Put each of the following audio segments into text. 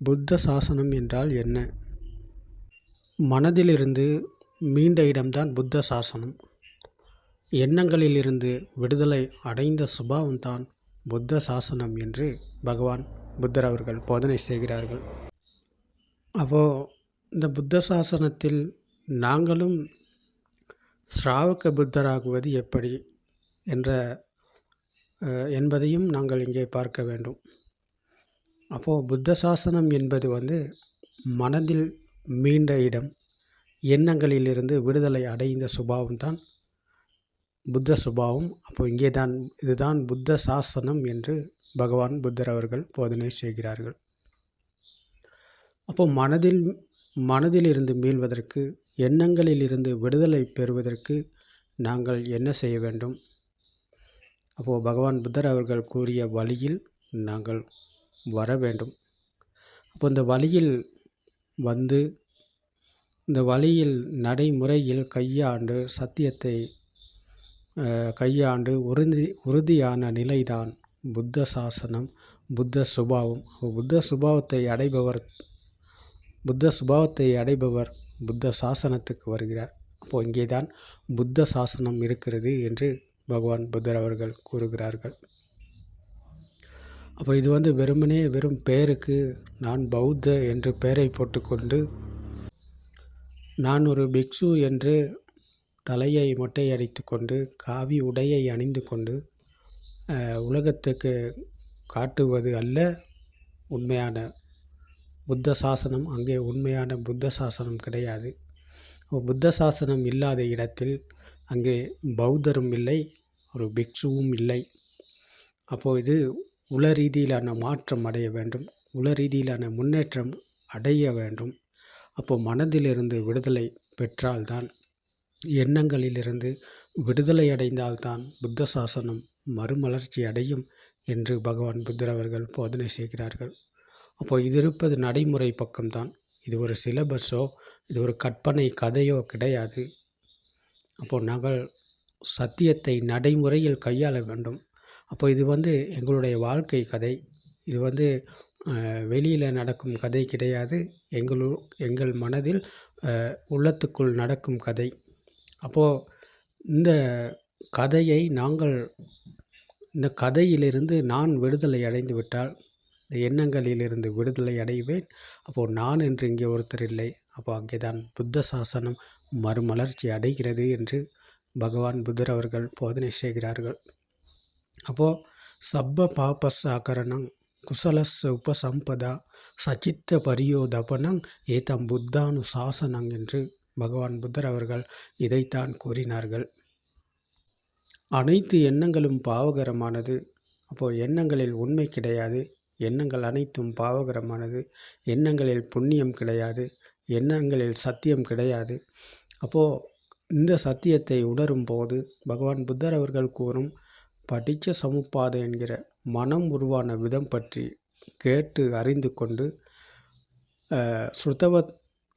புத்த சாசனம் என்றால் என்ன? மனதிலிருந்து மீண்ட இடம்தான் புத்த சாசனம். எண்ணங்களிலிருந்து விடுதலை அடைந்த சுபாவம்தான் புத்த சாசனம் என்று பகவான் புத்தர் அவர்கள் போதனை செய்கிறார்கள். அப்போ இந்த புத்த சாசனத்தில் நாங்களும் ஸ்ராவக புத்தராகுவது எப்படி? என்ற என்பதையும் நாங்கள் இங்கே பார்க்க வேண்டும். அப்போது புத்த சாசனம் என்பது வந்து மனதில் மீண்ட இடம். எண்ணங்களிலிருந்து விடுதலை அடைந்த சுபாவம் தான் புத்த சுபாவம். அப்போ இங்கே தான் இதுதான் புத்த சாசனம் என்று பகவான் புத்தர் அவர்கள் போதனை செய்கிறார்கள். அப்போ மனதில் மனதிலிருந்து மீள்வதற்கு எண்ணங்களிலிருந்து விடுதலை பெறுவதற்கு நாங்கள் என்ன செய்ய வேண்டும்? அப்போது பகவான் புத்தர் அவர்கள் கூறிய வழியில் நாங்கள் வர வேண்டும். அப்போ இந்த வழியில் வந்து இந்த வழியில் நடைமுறையில் கையாண்டு சத்தியத்தை கையாண்டு உறுதி உறுதியான நிலைதான் புத்த சாசனம் புத்த சுபாவம். புத்த சுபாவத்தை அடைபவர் புத்த சுபாவத்தை அடைபவர் புத்த சாசனத்துக்கு வருகிறார். அப்போது இங்கே தான் புத்த சாசனம் இருக்கிறது என்று பகவான் புத்தர் அவர்கள் கூறுகிறார்கள். அப்போ இது வந்து வெறுமனே வெறும் பெயருக்கு நான் பௌத்த என்று பெயரை போட்டுக்கொண்டு நான் ஒரு பிக்ஷு என்று தலையை மொட்டை அடித்து கொண்டு காவி உடையை அணிந்து கொண்டு உலகத்துக்கு காட்டுவது அல்ல உண்மையான புத்த சாசனம் அங்கே உண்மையான புத்த சாசனம் கிடையாது. புத்த சாசனம் இல்லாத இடத்தில் அங்கே பௌத்தரும் இல்லை ஒரு பிக்ஷுவும் இல்லை. அப்போது இது உள ரீதியிலான மாற்றம் அடைய வேண்டும். உள ரீதியிலான முன்னேற்றம் அடைய வேண்டும். அப்போ மனதிலிருந்து விடுதலை பெற்றால்தான் எண்ணங்களிலிருந்து விடுதலை அடைந்தால்தான் புத்த சாசனம் மறுமலர்ச்சி அடையும் என்று பகவான் புத்தர் அவர்கள் போதனை செய்கிறார்கள். அப்போ இது இருப்பது நடைமுறை பக்கம்தான். இது ஒரு சிலபஸோ இது ஒரு கற்பனை கதையோ கிடையாது. அப்போது நாங்கள் சத்தியத்தை நடைமுறையில் கையாள வேண்டும். அப்போ இது வந்து எங்களுடைய வாழ்க்கை கதை. இது வந்து வெளியில் நடக்கும் கதை கிடையாது. எங்களு எங்கள் மனதில் உள்ளத்துக்குள் நடக்கும் கதை. அப்போது இந்த கதையை நாங்கள் இந்த கதையிலிருந்து நான் விடுதலை அடைந்து விட்டால் இந்த எண்ணங்களிலிருந்து விடுதலை அடைவேன். அப்போது நான் என்று இங்கே ஒருத்தர் இல்லை. அப்போ அங்கே தான் புத்த சாசனம் மறுமலர்ச்சி அடைகிறது என்று பகவான் புத்தர் அவர்கள் போதனை செய்கிறார்கள். அப்போது சப்ப பாபசாகரணம் குசலஸ் உபசம்பதா சச்சித்த பரியோதபனங் ஏதம் புத்தானு சாசனங் என்று பகவான் புத்தர் அவர்கள் இதைத்தான் கூறினார்கள். அனைத்து எண்ணங்களும் பாவகரமானது. அப்போது எண்ணங்களில் உண்மை கிடையாது எண்ணங்கள் அனைத்தும் பாவகரமானது. எண்ணங்களில் புண்ணியம் கிடையாது எண்ணங்களில் சத்தியம் கிடையாது. அப்போது இந்த சத்தியத்தை உணரும் போது பகவான் புத்தர் அவர்கள் கூறும் படித்த சமுப்பாதை என்கிற மனம் உருவான விதம் பற்றி கேட்டு அறிந்து கொண்டு ஸ்ருதவத்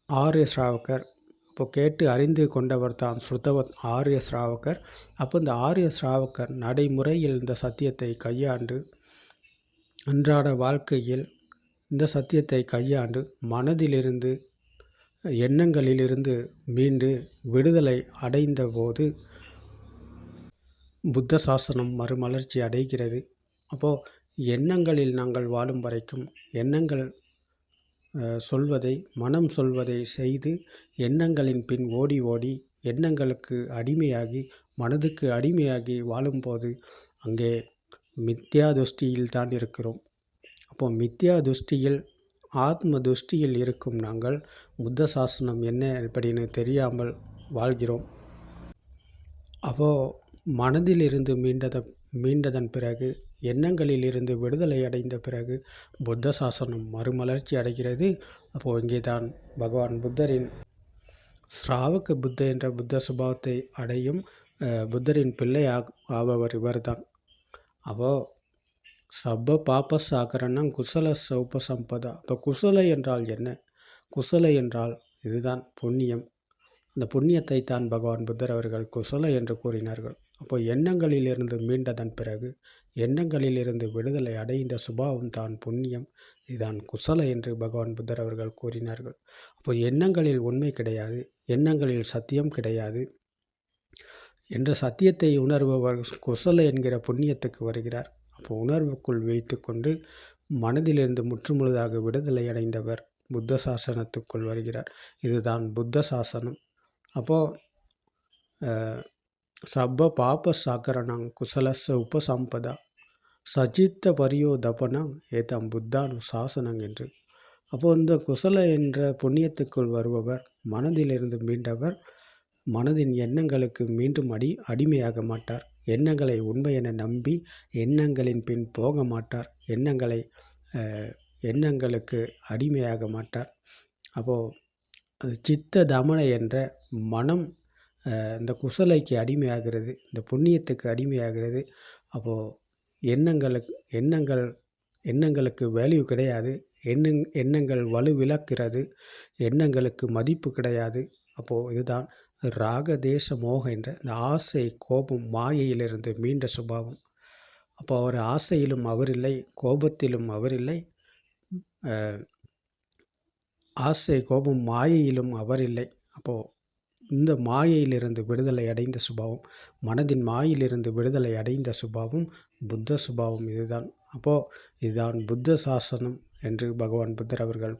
ஆர்ய ஸ்ராவகர் இப்போ கேட்டு அறிந்து கொண்டவர் தான் ஸ்ருதவத் ஆரிய ஸ்ராவகர் அப்போ இந்த ஆரிய ஸ்ராவகர் நடைமுறையில் இந்த சத்தியத்தை கையாண்டு அன்றாட வாழ்க்கையில் இந்த சத்தியத்தை கையாண்டு மனதிலிருந்து எண்ணங்களிலிருந்து மீண்டு விடுதலை அடைந்த போது புத்த சாசனம் மறுமலர்ச்சி அடைகிறது. அப்போது எண்ணங்களில் நாங்கள் வாழும் வரைக்கும் எண்ணங்கள் சொல்வதை மனம் சொல்வதை செய்து எண்ணங்களின் பின் ஓடி ஓடி எண்ணங்களுக்கு அடிமையாகி மனதுக்கு அடிமையாகி வாழும்போது அங்கே மித்யா துஷ்டியில் தான் இருக்கிறோம். அப்போ மித்யா துஷ்டியில் ஆத்ம துஷ்டியில் இருக்கும் நாங்கள் புத்த சாசனம் என்ன அப்படின்னு தெரியாமல் வாழ்கிறோம். அப்போது மனதிலிருந்து மீண்டத மீண்டதன் பிறகு எண்ணங்களிலிருந்து விடுதலை அடைந்த பிறகு புத்த சாசனம் மறுமலர்ச்சி அடைகிறது. அப்போது இங்கே தான் பகவான் புத்தரின் ஸ்ராவக புத்த என்ற புத்த சுபாவத்தை அடையும் புத்தரின் பிள்ளை ஆக்- ஆபவர் இவர்தான். அப்போ சப்ப பாப்ப சாகரன்னா குசல சௌப்ப சம்பதா. அப்போ குசலை என்றால் என்ன? குசலை என்றால் இதுதான் புண்ணியம். அந்த புண்ணியத்தை தான் பகவான் புத்தர் அவர்கள் குசலை என்று கூறினார்கள். அப்போ எண்ணங்களிலிருந்து மீண்டதன் பிறகு எண்ணங்களிலிருந்து விடுதலை அடைந்த சுபாவம் தான் புண்ணியம். இதுதான் குசல என்று பகவான் புத்தர் அவர்கள் கூறினார்கள். அப்போ எண்ணங்களில் உண்மை கிடையாது எண்ணங்களில் சத்தியம் கிடையாது என்ற சத்தியத்தை உணர்பவர் குசல என்கிற புண்ணியத்துக்கு வருகிறார். அப்போ உணர்வுக்குள் வைத்து கொண்டு மனதிலிருந்து முற்றுமுழுதாக விடுதலை அடைந்தவர் புத்த சாசனத்துக்குள் வருகிறார். இதுதான் புத்த சாசனம். அப்போது சப்ப பாப சாக்கரணம் குசலச உபசம்பதா. சஜித்த பரியோதபனம் ஏதாம் புத்தானு சாசனம் என்று. அப்போது இந்த குசல என்ற புண்ணியத்துக்குள் வருபவர் மனதிலிருந்து மீண்டவர். மனதின் எண்ணங்களுக்கு மீண்டும் அடி அடிமையாக மாட்டார். எண்ணங்களை உண்மை என நம்பி எண்ணங்களின் பின் போக மாட்டார். எண்ணங்களை எண்ணங்களுக்கு அடிமையாக மாட்டார். அப்போது சித்த தமனை என்ற மனம் இந்த குசலைக்கு அடிமையாகிறது இந்த புண்ணியத்துக்கு அடிமையாகிறது அப்போது எண்ணங்களுக்கு எண்ணங்கள் எண்ணங்களுக்கு வேல்யூ கிடையாது. எண்ணங் எண்ணங்கள் வலுவிழக்கிறது எண்ணங்களுக்கு மதிப்பு கிடையாது. அப்போது இதுதான் ராக தேச என்ற இந்த ஆசை கோபம் மாயையிலிருந்து மீண்ட சுபாவம். அப்போ அவர் ஆசையிலும் அவர் இல்லை கோபத்திலும் அவர் இல்லை ஆசை கோபம் மாயையிலும் அவர் இல்லை. அப்போது இந்த மாயையிலிருந்து விடுதலை அடைந்த சுபாவம் மனதின் மாயிலிருந்து விடுதலை அடைந்த சுபாவம் புத்த சுபாவம் இதுதான். அப்போது இதுதான் புத்த சாசனம் என்று பகவான் புத்தர் அவர்கள்